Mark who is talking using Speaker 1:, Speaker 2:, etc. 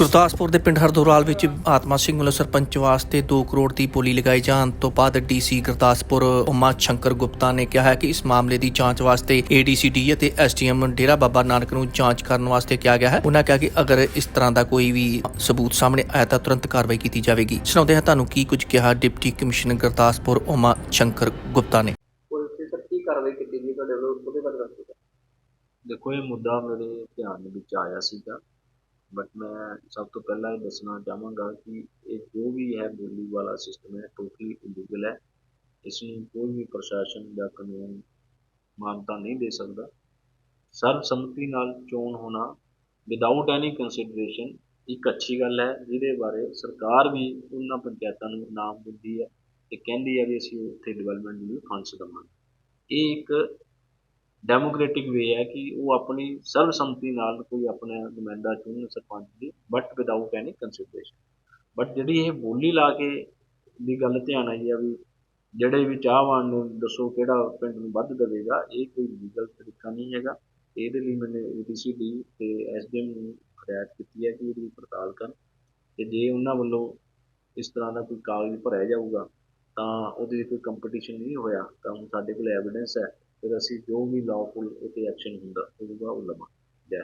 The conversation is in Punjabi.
Speaker 1: ਗੁਰਦਾਸਪੁਰ ਦੇ ਪਿੰਡ ਹਰਦੋਰਾਲ ਵਿੱਚ ਆਤਮਾ ਸਿੰਘ ਵੱਲੋਂ ਸਰਪੰਚ ਵਾਸਤੇ 2 ਕਰੋੜ ਦੀ ਬੋਲੀ ਲਗਾਈ ਜਾਣ ਤੋਂ ਬਾਅਦ ਡੀਸੀ ਗੁਰਦਾਸਪੁਰ ਉਮਾ ਸ਼ੰਕਰ ਗੁਪਤਾ ਨੇ ਕਿਹਾ ਹੈ ਕਿ ਇਸ ਮਾਮਲੇ ਦੀ ਜਾਂਚ ਵਾਸਤੇ ਏਡੀਸੀਡੀ ਅਤੇ ਐਸਡੀਐਮ ਡੇਰਾ ਬਾਬਾ ਨਾਨਕ ਨੂੰ ਜਾਂਚ ਕਰਨ ਵਾਸਤੇ ਕਿਹਾ ਗਿਆ ਹੈ। ਉਹਨਾਂ ਕਿਹਾ ਕਿ ਅਗਰ ਇਸ ਤਰ੍ਹਾਂ ਦਾ ਕੋਈ ਵੀ ਸਬੂਤ ਸਾਹਮਣੇ ਆਇਆ ਤਾਂ ਤੁਰੰਤ ਕਾਰਵਾਈ ਕੀਤੀ ਜਾਵੇਗੀ। ਸੁਣਾਉਂਦੇ ਹਾਂ ਤੁਹਾਨੂੰ ਕੀ ਕੁਝ ਕਿਹਾ ਡਿਪਟੀ ਕਮਿਸ਼ਨਰ ਗੁਰਦਾਸਪੁਰ ਉਮਾ ਸ਼ੰਕਰ ਗੁਪਤਾ ਨੇ।
Speaker 2: ਪੁਲਿਸ ਦੀ ਸਰ ਕੀ ਕਾਰਵਾਈ ਕੀਤੀ ਗਈ ਤੁਹਾਡੇ ਵੱਲੋਂ ਉਹਦੇ ਬਾਰੇ ਦੱਸੋ। ਸਰ।
Speaker 3: ਦੇਖੋ ਇਹ ਮੁੱਦਾ ਮੇਰੇ ਧਿਆਨ ਵਿੱਚ ਆਇਆ ਸੀਗਾ। ਬਟ ਮੈਂ ਸਭ ਤੋਂ ਪਹਿਲਾਂ ਇਹ ਦੱਸਣਾ ਚਾਹਾਂਗਾ ਕਿ ਇਹ ਜੋ ਵੀ ਹੈ ਬੋਲੀ ਵਾਲਾ ਸਿਸਟਮ ਹੈ ਟੋਟਲੀ ਇਲੀਗਲ ਹੈ। ਇਸ ਨੂੰ ਕੋਈ ਵੀ ਪ੍ਰਸ਼ਾਸਨ ਜਾਂ ਕਾਨੂੰਨ ਮਾਨਤਾ ਨਹੀਂ ਦੇ ਸਕਦਾ। ਸਰਬਸੰਮਤੀ ਨਾਲ ਚੋਣ ਹੋਣਾ ਵਿਦਆਊਟ ਐਨੀ ਕੰਸੀਡਰੇਸ਼ਨ ਇੱਕ ਅੱਛੀ ਗੱਲ ਹੈ, ਜਿਹਦੇ ਬਾਰੇ ਸਰਕਾਰ ਵੀ ਉਹਨਾਂ ਪੰਚਾਇਤਾਂ ਨੂੰ ਇਨਾਮ ਦਿੰਦੀ ਹੈ ਤੇ ਕਹਿੰਦੀ ਹੈ ਵੀ ਅਸੀਂ ਉੱਥੇ ਡਿਵੈਲਪਮੈਂਟ ਲਈ ਫੰਡਸ ਦੇਵਾਂਗੇ। ਇਹ ਇੱਕ ਡੈਮੋਕ੍ਰੈਟਿਕ ਵੇ ਹੈ ਕਿ ਉਹ ਆਪਣੀ ਸਰਬਸੰਮਤੀ ਨਾਲ ਕੋਈ ਆਪਣਾ ਨੁਮਾਇੰਦਾ ਚੁਣਨ ਸਰਪੰਚ ਦੀ but without any consideration but ਜਿਹੜੀ ਇਹ ਬੋਲੀ ਲਾ ਕੇ ਦੀ ਗੱਲ ਧਿਆਨ ਆਈ ਆ ਵੀ ਜਿਹੜੇ ਵੀ ਚਾਹਵਾਨ ਨੇ ਦੱਸੋ ਕਿਹੜਾ ਪਿੰਡ ਨੂੰ ਵੱਧ ਦੇਵੇਗਾ, ਇਹ ਕੋਈ ਲੀਗਲ ਤਰੀਕਾ ਨਹੀਂ ਹੈਗਾ। ਇਹਦੇ ਲਈ ਮੈंने ਏਡੀਸੀਡੀ ਤੇ ਐਸਡੀਐਮ ਨੂੰ ਹਦਾਇਤ ਕੀਤੀ ਹੈ ਕਿ ਇਹਦੀ ਪੜਤਾਲ ਕਰਨ। ਤੇ ਜੇ ਉਹਨਾਂ ਵੱਲੋਂ ਇਸ ਤਰ੍ਹਾਂ ਦਾ ਕੋਈ ਕਾਗਜ਼ ਭਰਿਆ ਜਾਊਗਾ, ਤਾਂ ਉਹਦੇ ਕੋਈ ਕੰਪੀਟੀਸ਼ਨ ਨਹੀਂ ਹੋਇਆ। ਤਾਂ ਹੁਣ ਸਾਡੇ ਕੋਲ ਐਵੀਡੈਂਸ ਹੈ। ਫਿਰ ਅਸੀਂ ਜੋ ਵੀ ਲਾਅਫੁਲ ਇਹ ਤੇ ਐਕਸ਼ਨ ਹੁੰਦਾ ਹੋਊਗਾ ਉਹ ਲਵਾਂਗੇ। ਜੈ